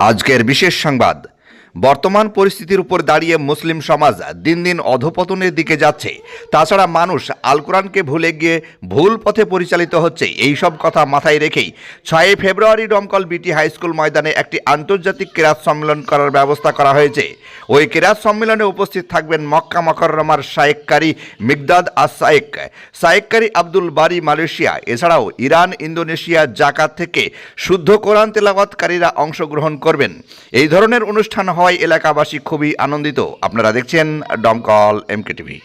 আজকের বিশেষ সংবাদ। বর্তমান পরিস্থিতির উপর দাঁড়িয়ে মুসলিম সমাজ দিন দিন অধপতনের দিকে যাচ্ছে। তাছাড়া মানুষ আল কোরআনকে ভুলে গিয়ে ভুল পথে পরিচালিত হচ্ছে। এই সব কথা মাথায় রেখেই ছয়ই ফেব্রুয়ারি ডমকল বিটি হাই স্কুল ময়দানে একটি আন্তর্জাতিক ক্রীড়া সম্মেলন করার ব্যবস্থা করা হয়েছে। ওই ক্রীড়া সম্মেলনে উপস্থিত থাকবেন মক্কা মকররমার শায়েককারী মিগদাদ আস সায়েক সায়েককারী আব্দুল বারি মালয়েশিয়া, এছাড়াও ইরান, ইন্দোনেশিয়া, জাকাত থেকে শুদ্ধ কোরআন তেলাওয়াতকারীরা অংশগ্রহণ করবেন। এই ধরনের অনুষ্ঠান হওয়ায় এলাকাবাসী খুবই আনন্দিত। আপনারা দেখছেন ডমকল এমকে টিভি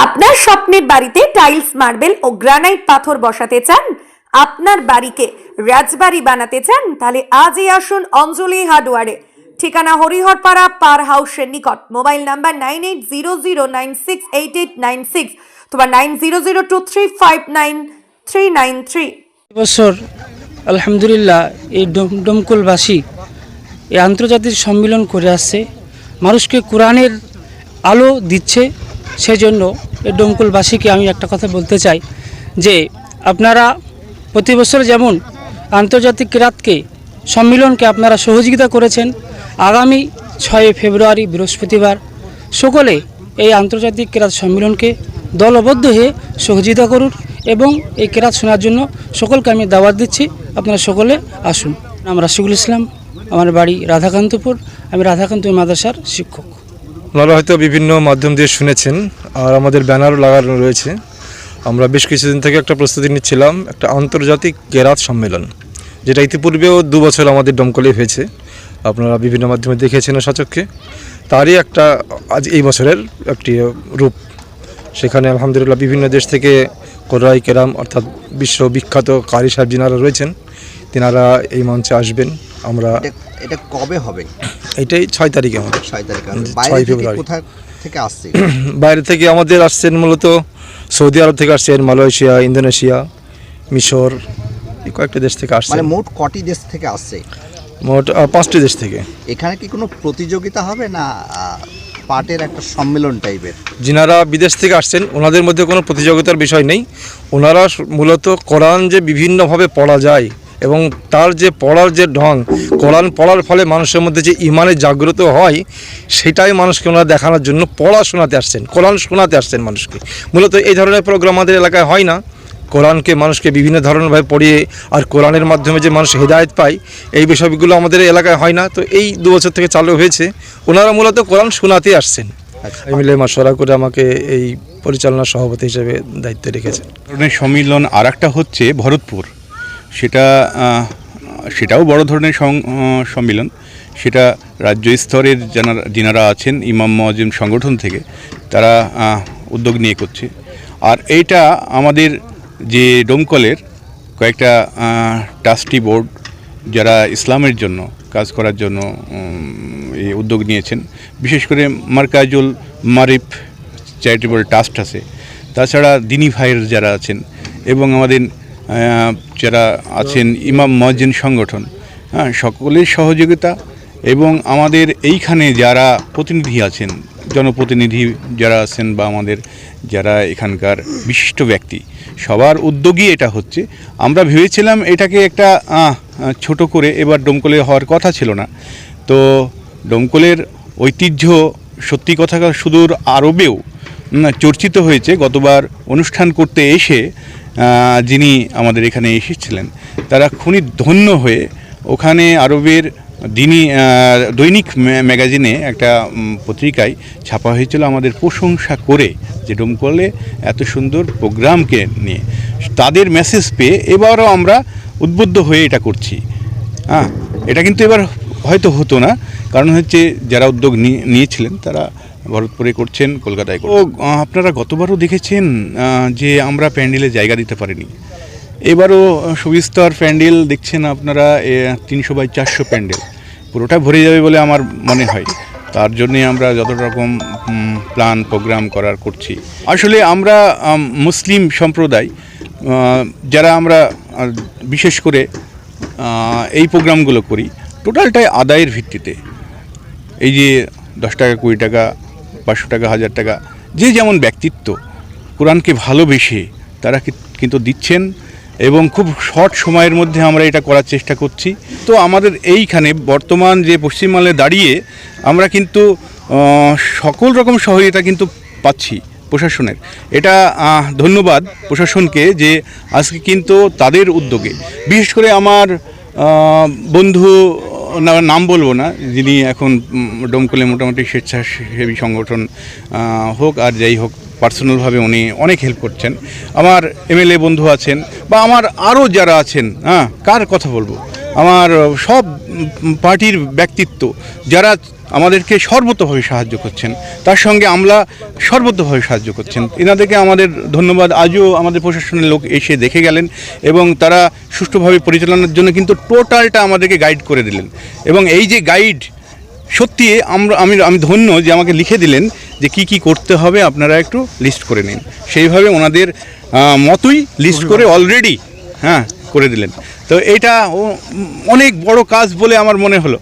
আপনার স্বপ্নের বাড়িতে টাইলস মার্বেল ও গ্রানাইট পাথর বসাতে চান? আপনার বাড়িকে রাজবাড়ি বানাতে চান? তাহলে আজই আসুন অঞ্জলি হার্ডওয়ারে। ঠিকানা হরিহরপাড়া পার হাউসের নিকট। Mobile number nine eight zero zero nine six eight eight nine six তোমার nine zero zero two three five nine three nine three. বছর আলহামদুলিল্লাহ এই ডম- ডমকলবাসী এই আন্তর্জাতিক সম্মেলন করে আসছে। মানুষকে কোরআনের আলো দিচ্ছে। সেজন্য ডমকলবাসীকে আমি একটা কথা বলতে চাই যে আপনারা প্রতি বছর যেমন আন্তর্জাতিক ক্রীড়াতকে সম্মেলনকে আপনারা সহযোগিতা করেছেন, আগামী ছয় ফেব্রুয়ারি, বৃহস্পতিবার সকলে এই আন্তর্জাতিক ক্রীড়া সম্মেলনকে দলবদ্ধ হয়ে সহযোগিতা করুন এবং এই কেরাত শোনার জন্য সকলকে আমি দাওয়াত দিচ্ছি। আপনারা সকলে আসুন। নাম রাশিকুল ইসলাম। আমার বাড়ি রাধাকান্তপুর, আমি রাধাকান্ত মাদ্রাসার শিক্ষক। আপনারা হয়তো বিভিন্ন মাধ্যম দিয়ে শুনেছেন, আর আমাদের ব্যানারও লাগানো রয়েছে। আমরা বেশ কিছুদিন থেকে একটা প্রস্তুতি নিচ্ছিলাম, একটা আন্তর্জাতিক কেরাত সম্মেলন, যেটা ইতিপূর্বেও দু বছর আমাদের দমকলে হয়েছে। আপনারা বিভিন্ন মাধ্যমে দেখেছেন সচক্ষে তারই একটা আজ এই বছরের একটি রূপ। সেখানে আলহামদুলিল্লাহ বিভিন্ন দেশ থেকে কোরআই কেরাম, অর্থাৎ বিশ্ববিখ্যাত কারি সাহেব যিনারা রয়েছেন তিনারা এই মঞ্চে আসবেন। আমরা এটা- কবে হবে? এটাই ছয় তারিখে আমাদের। ছয় তারিখ ছয় ফেব্রুয়ারি। কোথা থেকে আসছে? বাইরে থেকে আমাদের আসছেন মূলত সৌদি আরব থেকে আসছেন মালয়েশিয়া ইন্দোনেশিয়া মিশর কয়েকটা দেশ থেকে আসছেন। মানে মোট কটি দেশ থেকে আসছে? মোট পাঁচটি দেশ থেকে। এখানে কি কোনো প্রতিযোগিতা হবে না পাটের একটা সম্মেলন টাইপের? যিনারা বিদেশ থেকে আসছেন ওনাদের মধ্যে কোনো প্রতিযোগিতার বিষয় নেই। ওনারা মূলত কোরআন যে বিভিন্নভাবে পড়া যায় এবং তার যে পড়ার যে ঢং কোরআন পড়ার ফলে মানুষের মধ্যে যে ইমানে জাগ্রত হয় সেটাই মানুষকে ওনারা দেখানোর জন্য পড়া শোনাতে আসছেন কোরআন শোনাতে আসছেন মানুষকে। মূলত এই ধরনের প্রোগ্রাম আমাদের এলাকায় হয় না। কোরআনকে মানুষকে বিভিন্ন ধরনেরভাবে পড়িয়ে আর কোরআনের মাধ্যমে যে মানুষ হেদায়ত পায় এই বিষয়গুলো আমাদের এলাকায় হয় না। তো এই দু বছর থেকে চালু হয়েছে। ওনারা মূলত কোরআন শোনাতে আসছেন। মিলে মাসরা করে আমাকে এই পরিচালনা সভাপতি হিসেবে দায়িত্ব রেখেছেন। সম্মিলন আর একটা হচ্ছে ভরতপুর। সেটা সেটাও বড় ধরনের সম্মিলন। সেটা রাজ্য স্তরের যারা যিনারা আছেন, ইমাম মজিম সংগঠন থেকে, তারা উদ্যোগ নিয়ে করছে। আর এইটা আমাদের যে ডোমকলের কয়েকটা ট্রাস্টি বোর্ড, যারা ইসলামের জন্য কাজ করার জন্য এই উদ্যোগ নিয়েছেন, বিশেষ করে মার্কাজুল মারিফ চ্যারিটেবল ট্রাস্ট আছে। তাছাড়া দিনী ভাইয়ের যারা আছেন, এবং আমাদের যারা আছেন ইমাম মজ্জিন সংগঠন হ্যাঁ সকলের সহযোগিতা এবং আমাদের এইখানে যারা প্রতিনিধি আছেন, জনপ্রতিনিধি যারা আছেন বা আমাদের যারা এখানকার বিশিষ্ট ব্যক্তি, সবার উদ্যোগই এটা হচ্ছে। আমরা ভেবেছিলাম এটাকে একটা ছোট করে এবার ডোমকলে হওয়ার কথা ছিল না। তো ডোমকলের ঐতিহ্য সত্যি কথা সুদূর আরবেও চর্চিত হয়েছে। গতবার অনুষ্ঠান করতে এসে যিনি আমাদের এখানে এসেছিলেন, তারা খুনি ধন্য হয়ে ওখানে আরবের দিনই দৈনিক ম্যাগাজিনে একটা পত্রিকায় ছাপা হয়েছিল আমাদের প্রশংসা করে, যে ডোমকলে এত সুন্দর প্রোগ্রামকে নিয়ে। তাদের মেসেজ পেয়ে এবারও আমরা উদ্বুদ্ধ হয়ে এটা করছি। হ্যাঁ এটা কিন্তু এবার হয়তো হতো না, কারণ হচ্ছে যারা উদ্যোগ নিয়ে- নিয়েছিলেন তারা ভরতপুরে করছেন কলকাতায়। ও আপনারা গতবারও দেখেছেন যে আমরা প্যান্ডেলে জায়গা দিতে পারিনি। এবারও সুবিস্তর প্যান্ডেল দেখছেন আপনারা তিনশো বাই চারশো প্যান্ডেল। পুরোটা ভরে যাবে বলে আমার মনে হয়। তার জন্যে আমরা যত রকম প্ল্যান প্রোগ্রাম করার করছি। আসলে আমরা মুসলিম সম্প্রদায় যারা আমরা বিশেষ করে এই প্রোগ্রামগুলো করি টোটালটাই আদায়ের ভিত্তিতে। এই যে দশ টাকা কুড়ি টাকা পাঁচশো টাকা, হাজার টাকা, যে যেমন ব্যক্তিত্ব, কোরআনকে ভালোবেসে তারা কিন্তু দিচ্ছেন এবং খুব শর্ট সময়ের মধ্যে আমরা এটা করার চেষ্টা করছি। তো আমাদের এইখানে বর্তমান যে পশ্চিমবাংলায় দাঁড়িয়ে আমরা কিন্তু সকল রকম সহযোগিতা কিন্তু পাচ্ছি প্রশাসনের। এটা ধন্যবাদ প্রশাসনকে যে আজকে কিন্তু তাদের উদ্যোগে। বিশেষ করে আমার বন্ধু না- নাম বলব না, যিনি এখন ডোমকলে মোটামুটি স্বেচ্ছাসেবী সংগঠন হোক আর যাই হোক পার্সোনালভাবে উনি অনেক হেল্প করছেন। আমার এমএলএ বন্ধু আছেন, বা আমার আরও যারা আছেন হ্যাঁ কার কথা বলব? আমার সব পার্টির ব্যক্তিত্ব, যারা আমাদেরকে সর্বতভাবে সাহায্য করছেন। তার সঙ্গে আমরা সর্বতভাবে সাহায্য করছেন। এনাদেরকে আমাদের ধন্যবাদ। আজও আমাদের প্রশাসনের লোক এসে দেখে গেলেন এবং তারা সুষ্ঠুভাবে পরিচালনার জন্য কিন্তু টোটালটা আমাদেরকে গাইড করে দিলেন। এবং এই যে গাইড সত্যি আমরা আমি আমি ধন্য যে আমাকে লিখে দিলেন যে কি কি করতে হবে আপনারা একটু লিস্ট করে নিন। সেইভাবে ওনাদের মতোই লিস্ট করে অলরেডি হ্যাঁ করে দিলেন। তো এটা অনেক বড় কাজ বলে আমার মনে হলো।